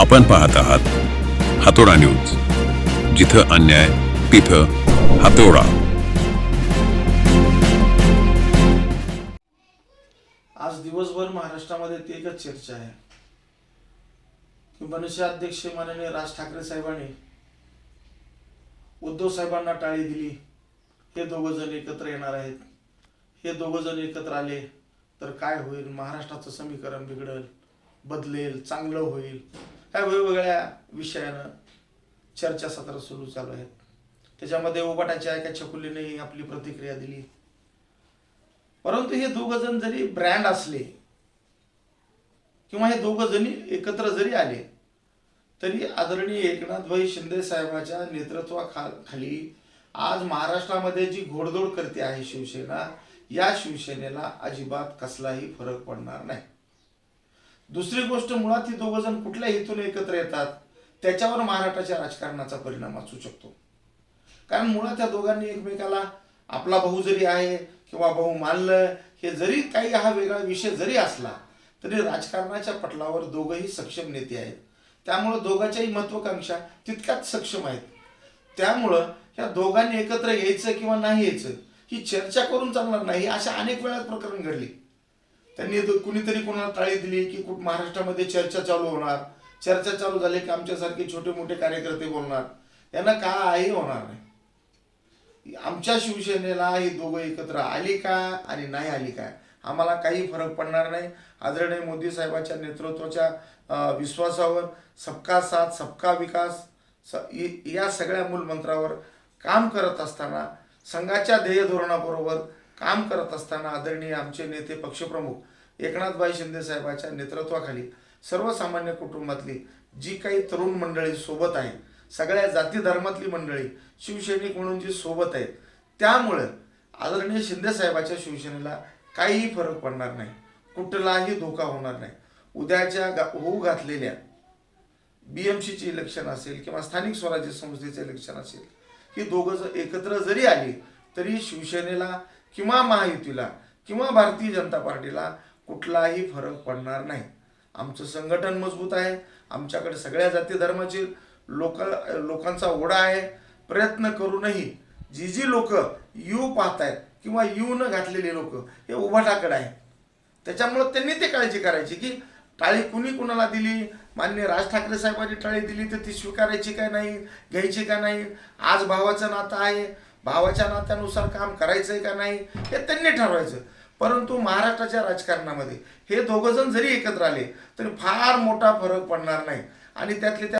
आपण पाहत आहात हातोडा न्यूज जिथं अन्याय तिथं हातोडा. आज दिवसभर महाराष्ट्रामध्ये ती एकच चर्चा आहे. की मनसे अध्यक्ष माननीय राज ठाकरे साहेबांनी उद्धव साहेबांना टाळी दिली. हे दोघ जण एकत्र येणार आहेत. हे दोघ जण एकत्र आले तर काय होईल? महाराष्ट्राचं समीकरण बिघडल बदलेल चांगलं होईल. काय वेगवेगळ्या विषयानं चर्चासत्र सुरू चालू आहेत. त्याच्यामध्ये उबाटाच्या एका छकुलीनेही आपली प्रतिक्रिया दिली. परंतु हे दोघं जण जरी ब्रँड असले किंवा हे दोघं जणी एकत्र जरी आले तरी आदरणीय एकनाथभाई शिंदे साहेबाच्या नेतृत्वाखाली आज महाराष्ट्रामध्ये जी घोडदौड करते आहे शिवसेना या शिवसेनेला अजिबात कसलाही फरक पडणार नाही. दुसरी गोष्ट मुळात ही दोघ जण कुठल्या हेतून एकत्र येतात त्याच्यावर महाराष्ट्राच्या राजकारणाचा परिणाम असू शकतो. कारण मुळात त्या दोघांनी एकमेकाला आपला भाऊ जरी आहे किंवा भाऊ मानलं हे जरी काही हा वेगळा विषय जरी असला तरी राजकारणाच्या पटलावर दोघंही सक्षम नेते आहेत. त्यामुळं दोघांच्याही महत्वाकांक्षा तितक्याच सक्षम आहेत. त्यामुळं ह्या दोघांनी एकत्र यायचं किंवा नाही यायचं ही चर्चा करून चालणार नाही अशा अनेक वेळा प्रकरण घडली. त्यांनी कुणीतरी कोणाला टाळी दिली की कुठ महाराष्ट्रामध्ये चर्चा चालू होणार. चर्चा चालू झाली की आमच्यासारखे छोटे मोठे कार्यकर्ते बोलणार. यांना काही होणार नाही. आमच्या शिवसेनेला ही दोघं एकत्र आली का आणि नाही आली काय आम्हाला काही फरक पडणार नाही. आदरणीय मोदी साहेबांच्या नेतृत्वाच्या विश्वासावर सबका साथ सबका विकास स या सगळ्या मूलमंत्रावर काम करत असताना संघाच्या ध्येय धोरणाबरोबर काम करत असताना आदरणीय आमचे नेते पक्षप्रमुख एकनाथभाई शिंदे साहेबाच्या नेतृत्वाखाली सर्वसामान्य कुटुंबातली जी काही तरुण मंडळी सोबत आहेत सगळ्या जाती धर्मातली मंडळी शिवसैनिक म्हणून जी सोबत आहेत त्यामुळं आदरणीय शिंदे साहेबाच्या शिवसेनेला काहीही फरक पडणार नाही कुठलाही धोका होणार नाही. उद्याच्या गा होऊ घातलेल्या बी एम सीचे इलेक्शन असेल किंवा स्थानिक स्वराज्य संस्थेचे इलेक्शन असेल ही दोघं जर एकत्र जरी आली तरी शिवसेनेला किंवा महायुतीला किंवा भारतीय जनता पार्टीला कुठलाही फरक पडणार नाही. आमचं संघटन मजबूत आहे. आमच्याकडे सगळ्या जाती धर्माचे लोक लोकांचा ओढा आहे. प्रयत्न करूनही जी जी लोक यू पाहतायत किंवा यू न घातलेले लोक हे उभाटाकडे आहेत त्याच्यामुळं त्यांनी ते काळजी करायची की टाळी कुणी कुणाला दिली? मान्य राज ठाकरे साहेबांनी टाळी दिली तर ती स्वीकारायची का नाही? घ्यायची का नाही? आज भावाचं नातं आहे. भावाच्या नात्यानुसार काम करायचंय का नाही हे त्यांनी ठरवायचं. परंतु महाराष्ट्राच्या राजकारणामध्ये हे दोघं जण जरी एकत्र आले तरी फार मोठा फरक पडणार नाही. आणि त्यातले त्या